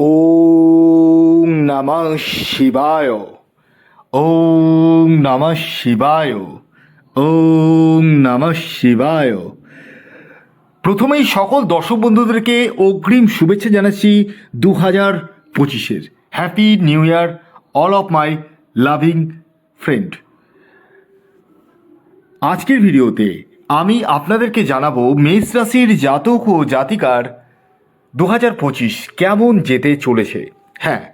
ওম নমঃ শিবায়। ওম নমঃ শিবায়। ওম নমঃ শিবায়। প্রথমেই সকল দর্শক বন্ধুদেরকে অগ্রিম শুভেচ্ছা জানাচ্ছি দু হাজার পঁচিশের। Happy new year all of my loving friend আজকের ভিডিওতে আমি আপনাদেরকে জানাব মেষ রাশির জাতক ও জাতিকার দু হাজার পঁচিশ কেমন যেতে চলেছে? হ্যাঁ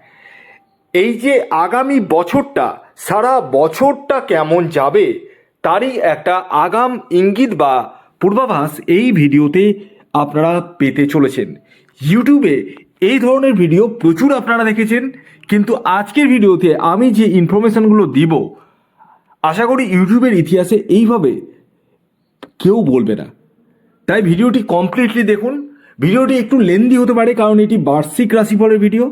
এই যে আগামী বছরটা, সারা বছরটা কেমন যাবে, তারই একটা আগাম ইঙ্গিত বা পূর্বাভাস এই ভিডিওতে আপনারা পেতে চলেছেন। ইউটিউবে এই ধরনের ভিডিও প্রচুর আপনারা দেখেছেন, কিন্তু আজকের ভিডিওতে আমি যে ইনফরমেশনগুলো দিব, আশা করি ইউটিউবের ইতিহাসে এইভাবে কেউ বলবে না। তাই ভিডিওটি কমপ্লিটলি দেখুন ভিডিওটি একটু লেন্দি হতে পারে, কারণ এটি বার্ষিক রাশিফলের ভিডিও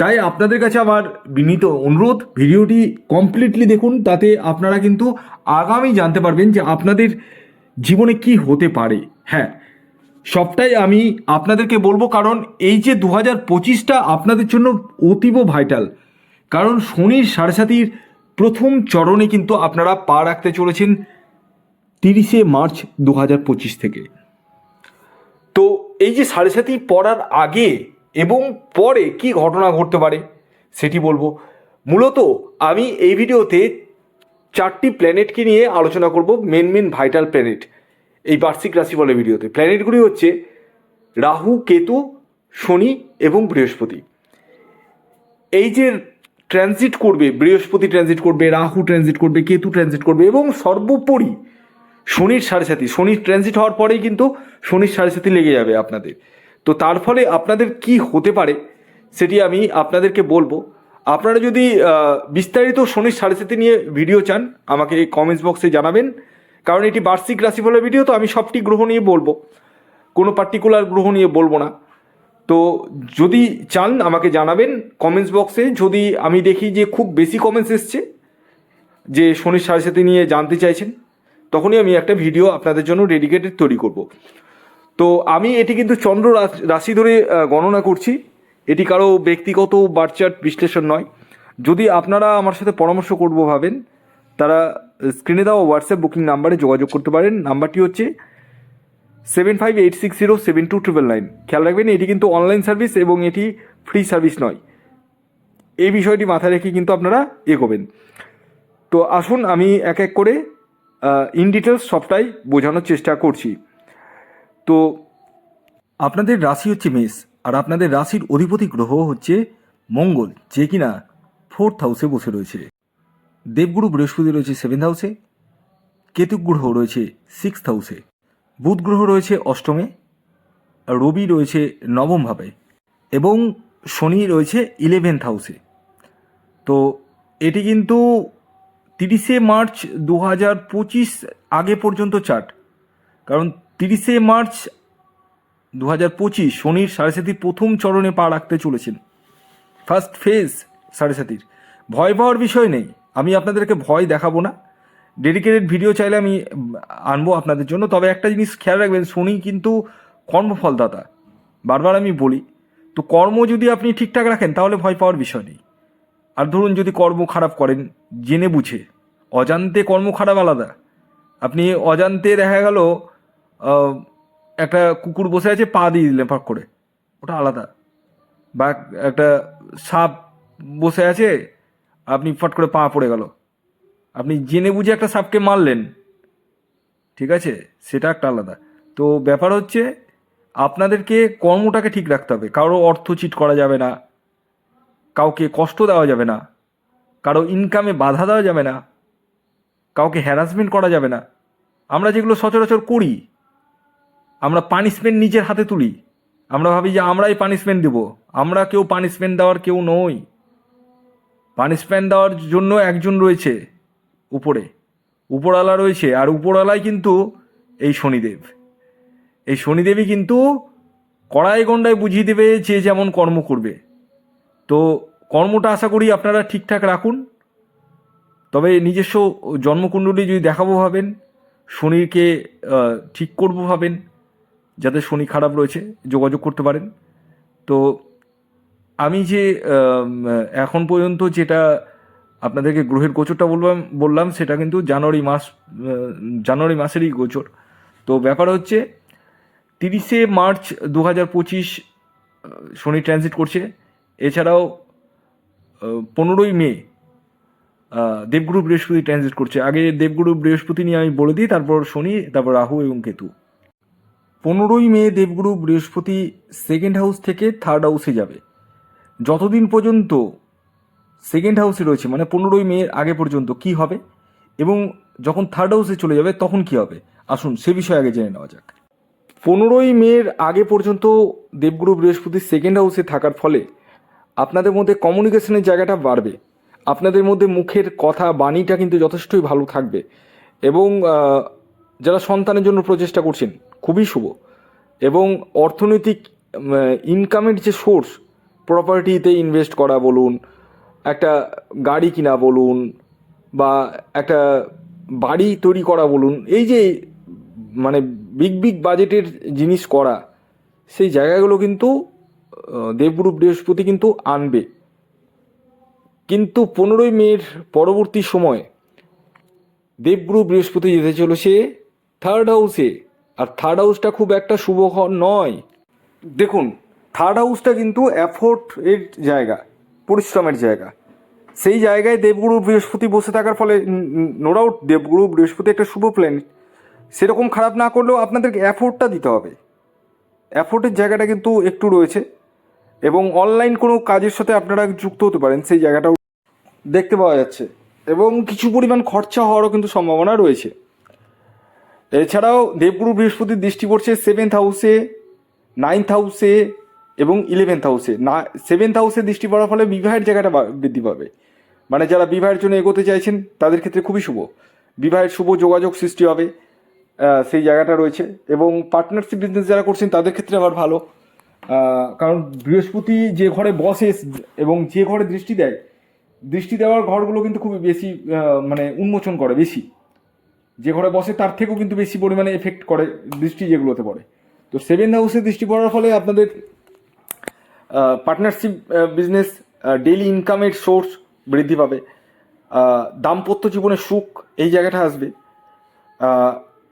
তাই আপনাদের কাছে আমার বিনীত অনুরোধ, ভিডিওটি কমপ্লিটলি দেখুন, তাতে আপনারা কিন্তু আগামী জানতে পারবেন যে আপনাদের জীবনে কি হতে পারে। হ্যাঁ সবটাই আমি আপনাদেরকে বলব, কারণ এই যে দু হাজার পঁচিশটা আপনাদের জন্য অতীব ভাইটাল কারণ শনির সাড়ে সাতির প্রথম চরণে কিন্তু আপনারা পা রাখতে চলেছেন তিরিশে মার্চ দু হাজার পঁচিশ থেকে। এই যে সাড়ে সাতি পড়ার আগে এবং পরে কি ঘটনা ঘটতে পারে, সেটি বলব। মূলত আমি এই ভিডিওতে চারটি প্ল্যানেটকে নিয়ে আলোচনা করব, মেন মেন ভাইটাল প্ল্যানেট, এই বার্ষিক রাশিফলের ভিডিওতে। প্ল্যানেটগুলি হচ্ছে রাহু, কেতু, শনি এবং বৃহস্পতি। এই যে ট্রানজিট করবে, বৃহস্পতি ট্রানজিট করবে, রাহু ট্রানজিট করবে, কেতু ট্রানজিট করবে এবং সর্বোপরি শনির সাড়ে সাথী শনির ট্রানজিট হওয়ার পরেই কিন্তু শনির সাড়ে সাথী লেগে যাবে আপনাদের। তো তার ফলে আপনাদের কি হতে পারে সেটি আমি আপনাদেরকে বলব। আপনারা যদি বিস্তারিত শনির সাড়ে সাথী নিয়ে ভিডিও চান, আমাকে এই কমেন্টস বক্সে জানাবেন। কারণ এটি বার্ষিক রাশিফলের ভিডিও তো আমি সবটি গ্রহ নিয়ে বলব। কোনো পার্টিকুলার গ্রহ নিয়ে বলব না। তো যদি চান, আমাকে জানাবেন কমেন্টস বক্সে যদি আমি দেখি যে খুব বেশি কমেন্টস এসছে, যে শনির সাড়ে সাথে নিয়ে জানতে চাইছেন তখনই আমি একটা ভিডিও আপনাদের জন্য ডেডিকেটেড তৈরি করব। তো আমি এটি কিন্তু চন্দ্র রাশ- ধরে গণনা করছি। এটি কারও ব্যক্তিগত বার্চার্ট বিশ্লেষণ নয়। যদি আপনারা আমার সাথে পরামর্শ করব ভাবেন, তারা স্ক্রিনে দেওয়া হোয়াটসঅ্যাপ বুকিং নাম্বারে যোগাযোগ করতে পারেন। নাম্বারটি হচ্ছে seven five eight six zero seven two triple nine খেয়াল রাখবেন, এটি কিন্তু অনলাইন সার্ভিস এবং এটি ফ্রি সার্ভিস নয়। এই বিষয়টি মাথায় রেখে কিন্তু আপনারা এগোবেন। তো আসুন আমি এক এক করে ইন ডিটেলস সবটাই বোঝানোর চেষ্টা করছি। তো আপনাদের রাশি হচ্ছে মেষ, আর আপনাদের রাশির অধিপতি গ্রহ হচ্ছে মঙ্গল, যে কিনা ফোর্থ হাউসে বসে রয়েছে। দেবগুরু বৃহস্পতি রয়েছে সেভেন্থ হাউসে কেতু গ্রহ রয়েছে সিক্সথ হাউসে বুধ গ্রহ রয়েছে অষ্টমে, রবি রয়েছে নবম ভাবে, এবং শনি রয়েছে ইলেভেন্থ হাউসে তো এটি কিন্তু তিরিশে মার্চ দু হাজার পঁচিশ আগে পর্যন্ত চার্ট। কারণ তিরিশে মার্চ দু হাজার পঁচিশ শনির সাড়ে সাতির প্রথম চরণে পা রাখতে চলেছেন। ফার্স্ট ফেজ সাড়ে সাতির। ভয় পাওয়ার বিষয় নেই। আমি আপনাদেরকে ভয় দেখাবো না। ডেডিকেটেড ভিডিও চাইলে আমি আনব আপনাদের জন্য। তবে একটা জিনিস খেয়াল রাখবেন, শনি কিন্তু কর্মফলদাতা। বারবার আমি বলি, তো কর্ম যদি আপনি ঠিকঠাক রাখেন, তাহলে ভয় পাওয়ার বিষয় নেই। আর ধরুন যদি কর্ম খারাপ করেন, জেনে বুঝে। অজান্তে কর্ম খারাপ আলাদা। আপনি অজান্তে দেখা গেল একটা কুকুর বসে আছে, পা দিয়ে দিলেন ফাঁক করে। ওটা আলাদা। বা একটা সাপ বসে আছে, আপনি ফট করে পা পড়ে গেল। আপনি জেনে বুঝে একটা সাপকে মারলেন। ঠিক আছে? সেটা একটা আলাদা। তো ব্যাপার হচ্ছে, আপনাদেরকে কর্মটাকে ঠিক রাখতে হবে। কারও অর্থ চিট করা যাবে না। কাউকে কষ্ট দেওয়া যাবে না। কারও ইনকামে বাধা দেওয়া যাবে না। কাউকে হ্যারাসমেন্ট করা যাবে না। আমরা যেগুলো সচরাচর করি, আমরা পানিশমেন্ট নিজের হাতে তুলি। আমরা ভাবি যে আমরাই পানিশমেন্ট দেব। আমরা কেউ পানিশমেন্ট দেওয়ার কেউ নই। পানিশমেন্ট দেওয়ার জন্য একজন রয়েছে উপরে। উপরওয়ালা রয়েছে, আর উপরওয়ালাই কিন্তু এই শনিদেব। এই শনিদেবই কিন্তু কড়াই গন্ডায় বুঝিয়ে দেবে যে যেমন কর্ম করবে। তো কর্মটা আশা করি আপনারা ঠিকঠাক রাখুন। তবে নিজস্ব জন্মকুণ্ডলী যদি দেখাবো ভাবেন শনিকে ঠিক করব ভাবেন যাদের শনি খারাপ রয়েছে, যোগাযোগ করতে পারেন। তো আমি যে এখন পর্যন্ত যেটা আপনাদেরকে গ্রহের গোচরটা বললাম বললাম, সেটা কিন্তু জানুয়ারি মাস জানুয়ারি মাসেরই গোচর। তো ব্যাপার হচ্ছে, তিরিশে মার্চ দু হাজার পঁচিশ শনি ট্রানজিট করছে। এছাড়াও পনেরোই মে দেবগুরু বৃহস্পতি ট্রানজিট করছে। আগে দেবগুরু বৃহস্পতি নিয়ে আমি বলে দিই, তারপর শনি, তারপর রাহু এবং কেতু। পনেরোই মে দেবগুরু বৃহস্পতি সেকেন্ড হাউস থেকে থার্ড হাউসে যাবে। যতদিন পর্যন্ত সেকেন্ড হাউসে রয়েছে মানে পনেরোই মে আগে পর্যন্ত কি হবে, এবং যখন থার্ড হাউসে চলে যাবে, তখন কি হবে? আসুন সে বিষয়ে আগে জেনে নেওয়া যাক। পনেরোই মের আগে পর্যন্ত দেবগুরু বৃহস্পতি সেকেন্ড হাউসে থাকার ফলে আপনাদের মধ্যে কমিউনিকেশনের জায়গাটা বাড়বে। আপনাদের মধ্যে মুখের কথা, বাণীটা কিন্তু যথেষ্টই ভালো থাকবে। এবং যারা সন্তানের জন্য প্রচেষ্টা করছেন, খুবই শুভ। এবং অর্থনৈতিক ইনকামের যে সোর্স প্রপার্টিতে ইনভেস্ট করা বলুন, একটা গাড়ি কিনা বলুন, বা একটা বাড়ি তৈরি করা বলুন, এই যে মানে বিগ বিগ বাজেটের জিনিস করা, সেই জায়গাগুলো কিন্তু দেবগুরু বৃহস্পতি কিন্তু আনবে। কিন্তু পনেরোই মের পরবর্তী সময় দেবগুরু বৃহস্পতি যেতে চলেছে থার্ড হাউসে আর থার্ড হাউসটা খুব একটা শুভ নয়। দেখুন থার্ড হাউসটা কিন্তু অ্যাফোর্ট এর জায়গা, পরিশ্রমের জায়গা। সেই জায়গায় দেবগুরু বৃহস্পতি বসে থাকার ফলে নো ডাউট দেবগুরু বৃহস্পতি একটা শুভ প্ল্যানেট সেরকম খারাপ না করলেও আপনাদেরকে অ্যাফোর্টটা দিতে হবে। অ্যাফোর্টের জায়গাটা কিন্তু একটু রয়েছে। এবং অনলাইন কোনো কাজের সাথে আপনারা যুক্ত হতে পারেন, সেই জায়গাটাও দেখতে পাওয়া যাচ্ছে। এবং কিছু পরিমাণ খরচা হওয়ারও কিন্তু সম্ভাবনা রয়েছে। এছাড়াও দেবগুরু বৃহস্পতির দৃষ্টি পড়ছে সেভেন্থ হাউসে নাইন্থ হাউসে এবং ইলেভেন্থ হাউসে না সেভেন্থ হাউসে দৃষ্টি পড়ার ফলে বিবাহের জায়গাটা বৃদ্ধি পাবে। মানে যারা বিবাহের জন্য এগোতে চাইছেন, তাদের ক্ষেত্রে খুবই শুভ। বিবাহের শুভ যোগাযোগ সৃষ্টি হবে সেই জায়গাটা রয়েছে। এবং পার্টনারশিপ বিজনেস যারা করছেন, তাদের ক্ষেত্রে আবার ভালো। কারণ বৃহস্পতি যে ঘরে বসে এবং যে ঘরে দৃষ্টি দেয়, দৃষ্টি দেওয়ার ঘরগুলো কিন্তু খুবই বেশি মানে উন্মোচন করে বেশি। যে ঘরে বসে তার থেকেও কিন্তু বেশি পরিমাণে এফেক্ট করে দৃষ্টি যেগুলোতে পড়ে। তো সেভেন হাউসে দৃষ্টি পড়ার ফলে আপনাদের পার্টনারশিপ বিজনেস ডেইলি ইনকামের সোর্স বৃদ্ধি পাবে। দাম্পত্য জীবনে সুখ এই জায়গাটা আসবে।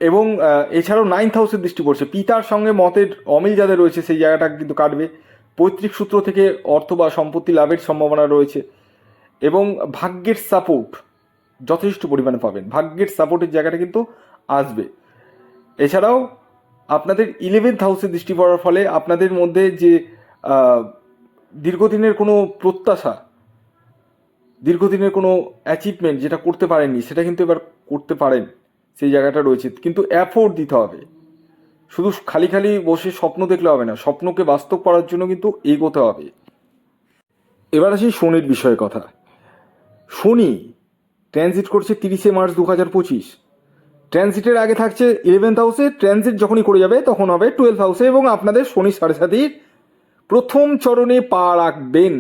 এবং এছাড়াও নাইন্থ হাউসের দৃষ্টি পড়ছে। পিতার সঙ্গে মতের অমিল যাদের রয়েছে, সেই জায়গাটা কিন্তু কাটবে। পৈতৃক সূত্র থেকে অর্থ বা সম্পত্তি লাভের সম্ভাবনা রয়েছে। এবং ভাগ্যের সাপোর্ট যথেষ্ট পরিমাণে পাবেন। ভাগ্যের সাপোর্টের জায়গাটা কিন্তু আসবে। এছাড়াও আপনাদের ইলেভেন্থ হাউসে দৃষ্টি পড়ার ফলে আপনাদের মধ্যে যে দীর্ঘদিনের কোনো প্রত্যাশা, দীর্ঘদিনের কোনো অ্যাচিভমেন্ট যেটা করতে পারেননি, সেটা কিন্তু এবার করতে পারেন। সেই জায়গাটা রয়েছে। কিন্তু অ্যাফোর্ড দিতে হবে। শুধু খালি খালি বসে স্বপ্ন দেখলে হবে না, স্বপ্নকে বাস্তব করার জন্য কিন্তু এগোতে হবে। এবার আসি শনির বিষয়ে কথা। শনি ট্রানজিট করছে তিরিশে মার্চ দু হাজার পঁচিশ। ট্রানজিটের আগে থাকছে ইলেভেন্থ হাউসে ট্রানজিট যখনই করে যাবে তখন হবে টুয়েলভ হাউসে এবং আপনাদের শনি সাড়ে সাতির প্রথম চরণে পা রাখবেন।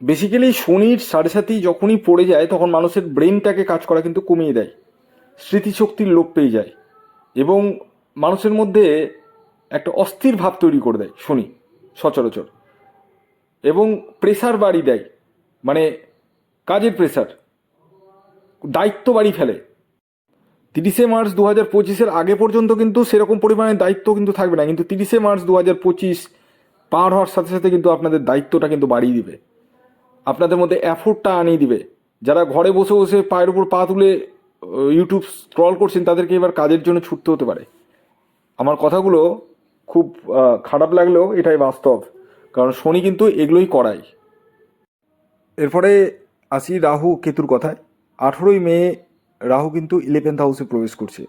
বেসিক্যালি শনির সাড়ে সাতি যখনই পড়ে যায় তখন মানুষের ব্রেনটাকে কাজ করা কিন্তু কমিয়ে দেয়। স্মৃতিশক্তির লোপ পেয়ে যায় এবং মানুষের মধ্যে একটা অস্থির ভাব তৈরি করে দেয় শনি, সচরাচর। এবং প্রেসার বাড়ি দেয় মানে কাজের প্রেসার দায়িত্ব বাড়ি ফেলে। তিরিশে মার্চ দু হাজার পঁচিশের আগে পর্যন্ত কিন্তু সেরকম পরিমাণে দায়িত্ব কিন্তু থাকবে না, কিন্তু তিরিশে মার্চ দু হাজার পঁচিশ পার হওয়ার সাথে সাথে কিন্তু আপনাদের দায়িত্বটা কিন্তু বাড়িয়ে দিবে। আপনাদের মধ্যে অ্যাফোর্টটা আনিয়ে দিবে। যারা ঘরে বসে বসে পায়ের উপর পা তুলে ইউটিউব স্ক্রল করছেন, তাদেরকে এবার কাজের জন্য ছুটতে হতে পারে। আমার কথাগুলো খুব খারাপ লাগলেও এটাই বাস্তব, কারণ শনি কিন্তু এগুলোই করায়। এরপরে আসি রাহু কেতুর কথায়। আঠেরোই মে রাহু কিন্তু ইলেভেন্থ হাউসে প্রবেশ করছে।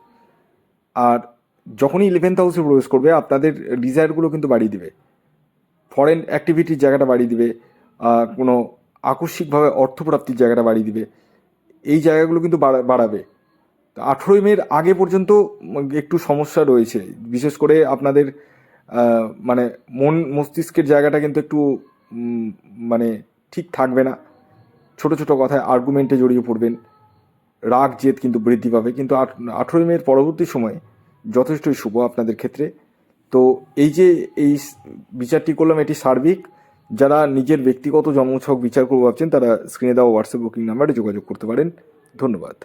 আর যখনই ইলেভেন্থ হাউসে প্রবেশ করবে, আপনাদের ডিজায়ারগুলো কিন্তু বাড়িয়ে দিবে। ফরেন অ্যাক্টিভিটির জায়গাটা বাড়িয়ে দিবে কোনো আকস্মিকভাবে অর্থপ্রাপ্তির জায়গাটা বাড়িয়ে দিবে। এই জায়গাগুলো কিন্তু বাড়া- বাড়াবে। আঠেরোই মের আগে পর্যন্ত একটু সমস্যা রয়েছে। বিশেষ করে আপনাদের মানে মন মস্তিষ্কের জায়গাটা কিন্তু একটু মানে ঠিক থাকবে না। ছোট ছোট কথায় আর্গুমেন্টে জড়িয়ে পড়বেন। রাগ, জেদ কিন্তু বৃদ্ধি পাবে। কিন্তু আঠেরোই মের পরবর্তী সময়ে যথেষ্টই শুভ আপনাদের ক্ষেত্রে। তো এই যে এই বিচারটি করলাম, এটি সার্বিক। যারা নিজের ব্যক্তিগত জন্মছক বিচার করব ভাবছেন, তারা স্ক্রিনে দেওয়া হোয়াটসঅ্যাপ বুকিং নাম্বারে যোগাযোগ করতে পারেন। ধন্যবাদ।